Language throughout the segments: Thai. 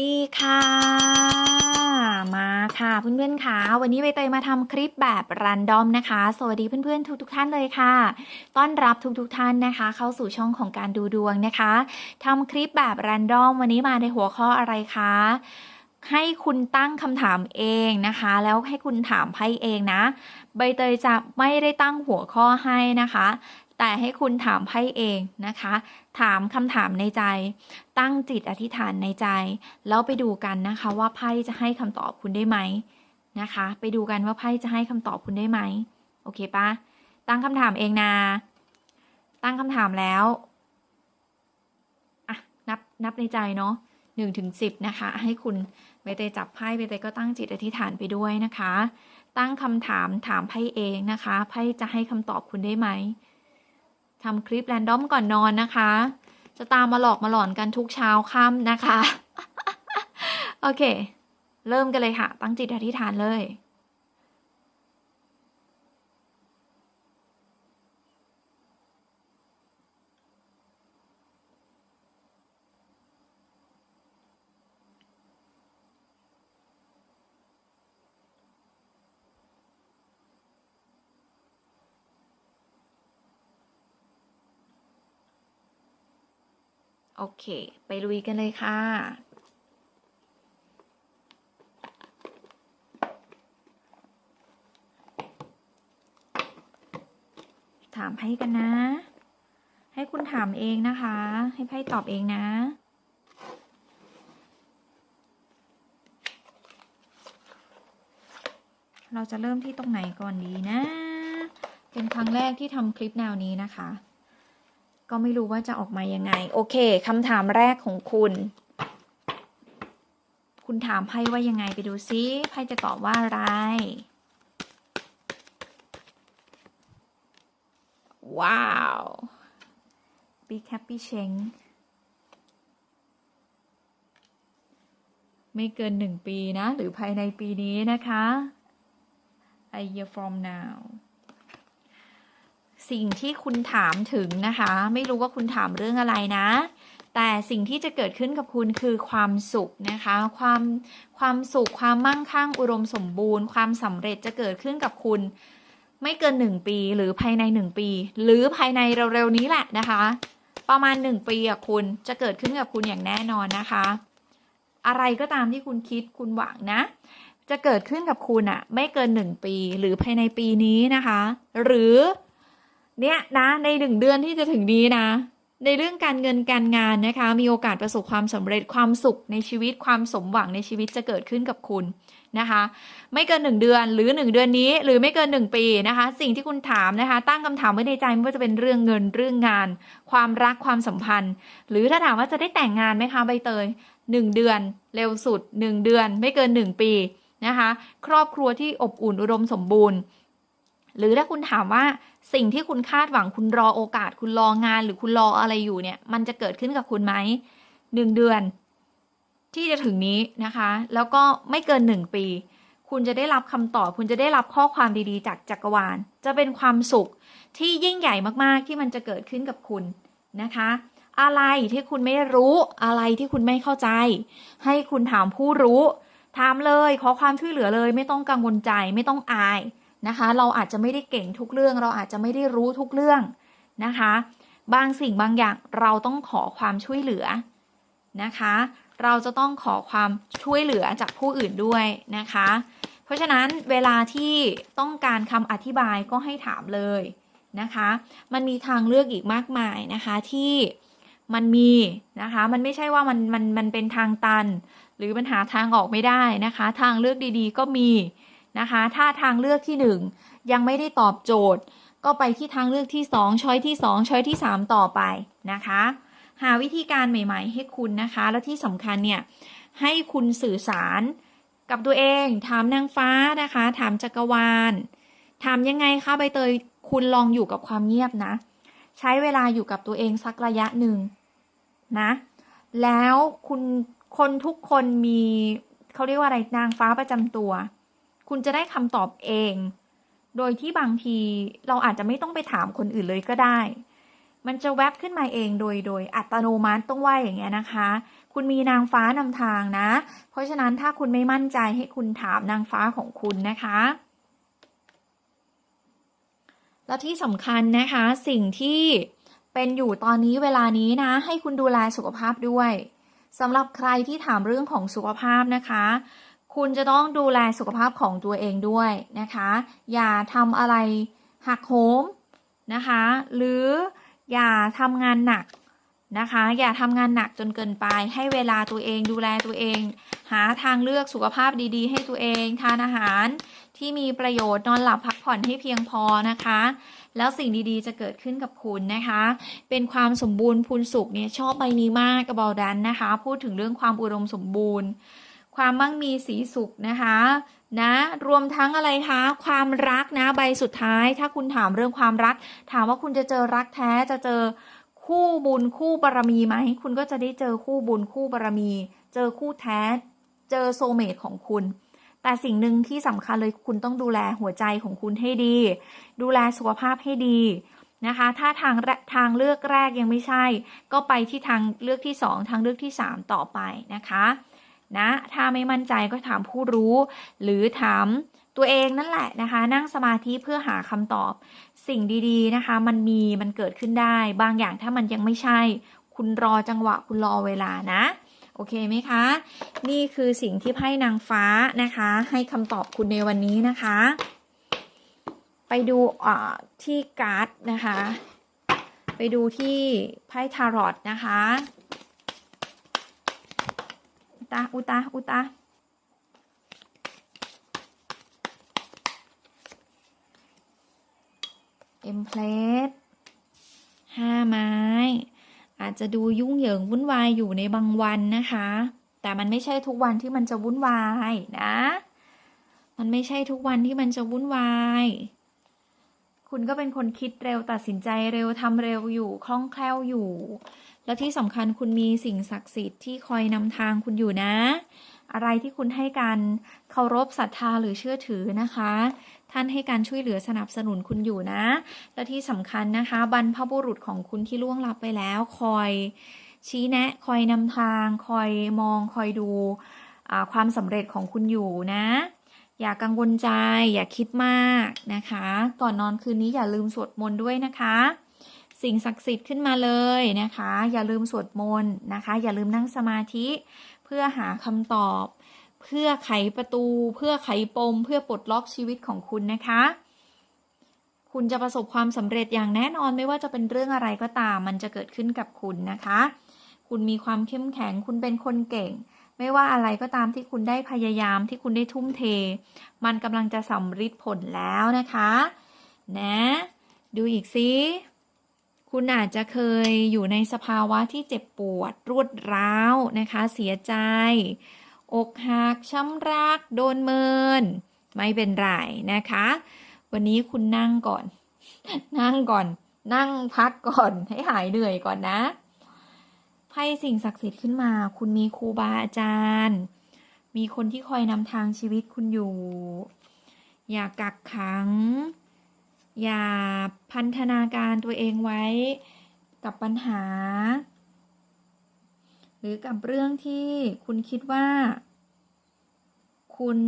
ดีค่ะ มาค่ะเพื่อนๆค่ะ วันนี้ใบเตยมาทำคลิปแบบรันดอมนะคะ สวัสดีเพื่อนๆทุกๆท่านเลยค่ะ ต้อนรับทุกๆท่านนะคะ เข้าสู่ช่องของการดูดวงนะคะทำคลิปแบบรันดอมวันนี้มาในหัวข้ออะไรคะให้คุณตั้งคำถามเองนะคะ แล้วให้คุณถามไพ่เองนะ ใบเตยจะไม่ได้ตั้งหัวข้อให้นะคะ แต่ให้คุณถามไพ่เองนะคะ ถามคำถามในใจ ตั้งจิตอธิษฐานในใจ แล้วไปดูกันนะคะว่าไพ่จะให้คำตอบคุณได้ไหมนะคะ ไปดูกันว่าไพ่จะให้คำตอบคุณได้ไหมโอเคปะตั้งคำถามเองนะ ตั้งคำถามแล้วอะนับนับในใจเนาะหนึ่งถึงสิบนะคะ ให้คุณใบเตยจับไพ่ใบเตยก็ตั้งจิตอธิษฐานไปด้วยนะคะ ตั้งคำถามถามไพ่เองนะคะไพ่จะให้คำตอบคุณได้ไหม ทำคลิปแรนดอมก่อนนอนนะคะ จะตามมาหลอกมาหลอนกันทุกเช้าค่ำนะคะ โอเค เริ่มกันเลยค่ะ ตั้งจิตอธิษฐานเลย อเค ไปลุยกันเลยค่ะถามไพ่กันนะ ให้คุณถามเองนะคะ ให้ไพ่ตอบเองนะ เราจะเริ่มที่ตรงไหนก่อนดีนะ เป็นครั้งแรกที่ทำคลิปแนวนี้นะคะ ก็ไม่รู้ว่าจะออกมายังไง โอเคคำถามแรกของคุณ คุณถามไพ่ว่ายังไงไปดูซิไพ่จะตอบว่าอะไร ว้าว Big Happy Cheng ไม่เกินหนึ่งปีนะ หรือภายในปีนี้นะคะ A year from now สิ่งที่คุณถามถึงนะคะ ไม่รู้ว่าคุณถามเรื่องอะไรนะ แต่สิ่งที่จะเกิดขึ้นกับคุณคือความสุขนะคะ ความความสุขความมั่งคั่งอุดมสมบูรณ์ ความสำเร็จจะเกิดขึ้นกับคุณ ไม่เกินหนึ่งปีหรือภายในหนึ่งปี หรือภายในเร็วๆนี้แหละนะคะ ประมาณหนึ่งปีอะคุณจะเกิดขึ้นกับคุณอย่างแน่นอนนะคะ อะไรก็ตามที่คุณคิดคุณหวังนะจะเกิดขึ้นกับคุณอะไม่เกินหนึ่งปีหรือภายในปีนี้นะคะ หรือ เนี่ยนะในหนึ่งเดือนที่จะถึงนี้นะ ในเรื่องการเงินการงานนะคะ มีโอกาสประสบความสำเร็จความสุขในชีวิตความสมหวังในชีวิตจะเกิดขึ้นกับคุณนะคะ ไม่เกินหนึ่งเดือนหรือหนึ่งเดือนนี้ หรือไม่เกินหนึ่งปีนะคะ สิ่งที่คุณถามนะคะ ตั้งคำถามไว้ในใจไม่ว่าจะเป็นเรื่องเงินเรื่องงาน ความรักความสัมพันธ์ หรือถ้าถามว่าจะได้แต่งงานไหมคะใบเตยหนึ่งเดือน เร็วสุดหนึ่งเดือน ไม่เกินหนึ่งปีนะคะ ครอบครัวที่อบอุ่นอุดมสมบูรณ์ หรือถ้าคุณถามว่าสิ่งที่คุณคาดหวังคุณรอโอกาส คุณรองานหรือคุณรออะไรอยู่เนี่ย มันจะเกิดขึ้นกับคุณไหมหนึ่งเดือน ที่จะถึงนี้นะคะ แล้วก็ไม่เกินหนึ่งปี คุณจะได้รับคำตอบ คุณจะได้รับข้อความดีๆ จากจักรวาล จะเป็นความสุขที่ยิ่งใหญ่มากๆที่มันจะเกิดขึ้นกับคุณนะคะ อะไรที่คุณไม่รู้อะไรที่คุณไม่เข้าใจ ให้คุณถามผู้รู้ถามเลยขอความช่วยเหลือเลย ไม่ต้องกังวลใจไม่ต้องอาย นะคะ เราอาจจะไม่ได้เก่งทุกเรื่อง เราอาจจะไม่ได้รู้ทุกเรื่องนะคะ บางสิ่งบางอย่างเราต้องขอความช่วยเหลือนะคะ เราจะต้องขอความช่วยเหลือจากผู้อื่นด้วยนะคะ เพราะฉะนั้นเวลาที่ต้องการคำอธิบายก็ให้ถามเลยนะคะ มันมีทางเลือกอีกมากมายนะคะที่มันมีนะคะ มันไม่ใช่ว่ามันมันมันเป็นทางตัน หรือมันหาทางออกไม่ได้นะคะ ทางเลือกดีๆ ก็มี นะคะ ถ้าทางเลือกที่หนึ่งยังไม่ได้ตอบโจทย์ ก็ไปที่ทางเลือกที่สองช้อยที่สองช้อยที่สามต่อไปนะคะ หาวิธีการใหม่ ๆ ให้คุณนะคะ แล้วที่สำคัญเนี่ยให้คุณสื่อสารกับตัวเอง ถามนางฟ้านะคะ ถามจักรวาล ถามยังไงคะใบเตยคุณลองอยู่กับความเงียบนะ ใช้เวลาอยู่กับตัวเองสักระยะหนึ่งนะ แล้วคุณคนทุกคนมีเขาเรียกว่าอะไรนางฟ้าประจำตัว คุณจะได้คำตอบเอง โดยที่บางทีเราอาจจะไม่ต้องไปถามคนอื่นเลยก็ได้ มันจะแวบขึ้นมาเองโดยโดยอัตโนมัติต้องว่าอย่างเงี้ยนะคะ คุณมีนางฟ้านำทางนะ เพราะฉะนั้นถ้าคุณไม่มั่นใจให้คุณถามนางฟ้าของคุณนะคะแล้วที่สำคัญนะคะสิ่งที่เป็นอยู่ตอนนี้เวลานี้นะ ให้คุณดูแลสุขภาพด้วยสำหรับใครที่ถามเรื่องของสุขภาพนะคะ คุณจะต้องดูแลสุขภาพของตัวเองด้วยนะคะ อย่าทำอะไรหักโหมนะคะ หรืออย่าทำงานหนักนะคะ อย่าทำงานหนักจนเกินไป ให้เวลาตัวเองดูแลตัวเอง หาทางเลือกสุขภาพดีๆ ให้ตัวเอง ทานอาหารที่มีประโยชน์นอนหลับพักผ่อนให้เพียงพอนะคะ แล้วสิ่งดีๆจะเกิดขึ้นกับคุณนะคะ เป็นความสมบูรณ์พูนสุขเนี่ยชอบใบนี้มากกระเบาดันนะคะ พูดถึงเรื่องความอุดมสมบูรณ์ ความมั่งมีสีสุขนะคะนะรวมทั้งอะไรคะความรักนะใบสุดท้าย ถ้าคุณถามเรื่องความรัก ถามว่าคุณจะเจอรักแท้จะเจอคู่บุญคู่บารมีไหมคุณก็จะได้เจอคู่บุญคู่บารมี เจอคู่แท้ เจอโซเมตของคุณ แต่สิ่งหนึ่งที่สำคัญเลยคุณต้องดูแลหัวใจของคุณให้ดี ดูแลสุขภาพให้ดีนะคะ ถ้าทางทางเลือกแรกยังไม่ใช่ ก็ไปที่ทางเลือกที่สองทางเลือกที่สามต่อไปนะคะ นะ ถ้าไม่มั่นใจก็ถามผู้รู้ หรือถามตัวเองนั่นแหละนะคะ นั่งสมาธิเพื่อหาคำตอบ สิ่งดีๆนะคะ มันมีมันเกิดขึ้นได้ บางอย่างถ้ามันยังไม่ใช่ คุณรอจังหวะคุณรอเวลานะ โอเคไหมคะ นี่คือสิ่งที่ไพ่นางฟ้านะคะ ให้คำตอบคุณในวันนี้นะคะ ไปดูที่การ์ดนะคะ ไปดูที่ไพ่ทารอตนะคะ ตาอุตาอุตาเอ็มเพลสห้าไม้ อาจจะดูยุ่งเหยิงวุ่นวายอยู่ในบางวันนะคะ แต่มันไม่ใช่ทุกวันที่มันจะวุ่นวายนะ มันไม่ใช่ทุกวันที่มันจะวุ่นวาย คุณก็เป็นคนคิดเร็วตัดสินใจเร็วทำเร็วอยู่คล่องแคล่วอยู่ แล้วที่สำคัญคุณมีสิ่งศักดิ์สิทธิ์ที่คอยนำทางคุณอยู่นะ อะไรที่คุณให้การเคารพศรัทธาหรือเชื่อถือนะคะ ท่านให้การช่วยเหลือสนับสนุนคุณอยู่นะ และที่สำคัญนะคะ บรรพบุรุษของคุณที่ล่วงลับไปแล้ว คอยชี้แนะ คอยนำทาง คอยมอง คอยดูความสำเร็จของคุณอยู่นะ อย่ากังวลใจ อย่าคิดมากนะคะ ก่อนนอนคืนนี้อย่าลืมสวดมนต์ด้วยนะคะ สิ่งศักดิ์สิทธิ์ขึ้นมาเลยนะคะ อย่าลืมสวดมนต์นะคะ อย่าลืมนั่งสมาธิเพื่อหาคำตอบ เพื่อไขประตู เพื่อไขปม เพื่อปลดล็อกชีวิตของคุณนะคะ คุณจะประสบความสำเร็จอย่างแน่นอนไม่ว่าจะเป็นเรื่องอะไรก็ตาม มันจะเกิดขึ้นกับคุณนะคะ คุณมีความเข้มแข็งคุณเป็นคนเก่ง ไม่ว่าอะไรก็ตามที่คุณได้พยายามที่คุณได้ทุ่มเท มันกำลังจะสำฤทธิ์ผลแล้วนะคะ นะดูอีกสิ คุณอาจจะเคยอยู่ในสภาวะที่เจ็บปวด รวดร้าวนะคะ เสียใจ อกหัก ช้ำรัก โดนเมิน ไม่เป็นไรนะคะ วันนี้คุณนั่งก่อน นั่งก่อน นั่งพักก่อน ให้หายเหนื่อยก่อนนะไพ่สิ่งศักดิ์สิทธิ์ขึ้นมา คุณมีครูบาอาจารย์ มีคนที่คอยนำทางชีวิตคุณอยู่ อย่ากักขัง อย่าพันธนาการตัวเองไว้กับปัญหา หรือกับเรื่องที่คุณคิดว่า คุณ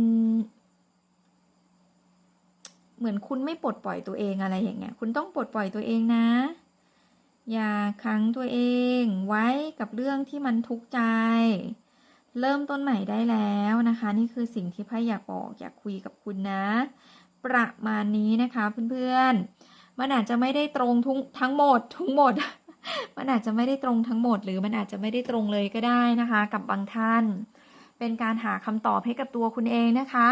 เหมือนคุณไม่ปลดปล่อยตัวเองอะไรอย่างเงี้ย คุณต้องปลดปล่อยตัวเองนะ อย่าขังตัวเองไว้กับเรื่องที่มันทุกข์ใจ เริ่มต้นใหม่ได้แล้วนะคะ นี่คือสิ่งที่ไพ่อยากบอกอยากคุยกับคุณนะ ประมาณนี้นะคะเพื่อนๆ มันอาจจะไม่ได้ตรงทุกทั้งหมดทั้งหมด มันอาจจะไม่ได้ตรงทั้งหมด หรือมันอาจจะไม่ได้ตรงเลยก็ได้นะคะ กับบางท่าน เป็นการหาคำตอบให้กับตัวคุณเองนะคะ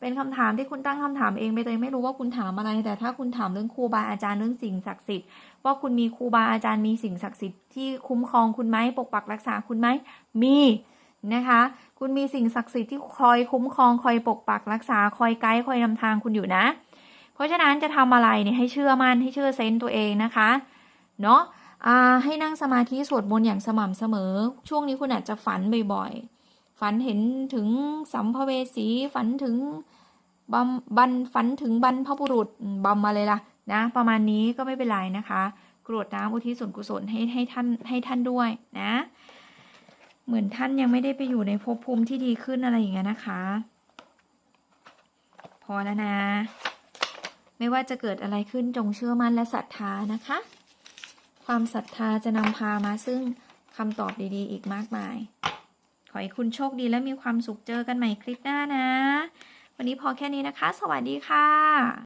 เป็นคำถามที่คุณตั้งคำถามเองไปเลยไม่รู้ว่าคุณถามอะไร แต่ถ้าคุณถามเรื่องครูบาอาจารย์เรื่องสิ่งศักดิ์สิทธิ์ว่าคุณมีครูบาอาจารย์มีสิ่งศักดิ์สิทธิ์ที่คุ้มครองคุณไหมปกปักรักษาคุณไหมมี นะคะ คุณมีสิ่งศักดิ์สิทธิ์ที่คอยคุ้มครองคอยปกปักรักษาคอยไกด์คอยนำทางคุณอยู่นะ เพราะฉะนั้นจะทำอะไรเนี่ยให้เชื่อมั่นให้เชื่อเซนต์ตัวเองนะคะเนาะให้นั่งสมาธิสวดมนต์อย่างสม่ำเสมอ ช่วงนี้คุณอาจจะฝันบ่อยๆ ฝันเห็นถึงสัมภเวสี ฝันถึงบัมันฝันถึงบรรพบุรุษบัมมาเลยล่ะนะ ประมาณนี้ก็ไม่เป็นไรนะคะ กรวดน้ำอุทิศส่วนกุศลให้ให้ท่านให้ท่านด้วยนะ เหมือนท่านยังไม่ได้ไปอยู่ในภพภูมิที่ดีขึ้นอะไรอย่างเงี้ยนะคะ พอแล้วนะ ไม่ว่าจะเกิดอะไรขึ้นจงเชื่อมั่นและศรัทธานะคะ ความศรัทธาจะนำพามาซึ่งคำตอบดีๆ อีกมากมาย ขอให้คุณโชคดีและมีความสุขเจอกันใหม่คลิปหน้านะ วันนี้พอแค่นี้นะคะ สวัสดีค่ะ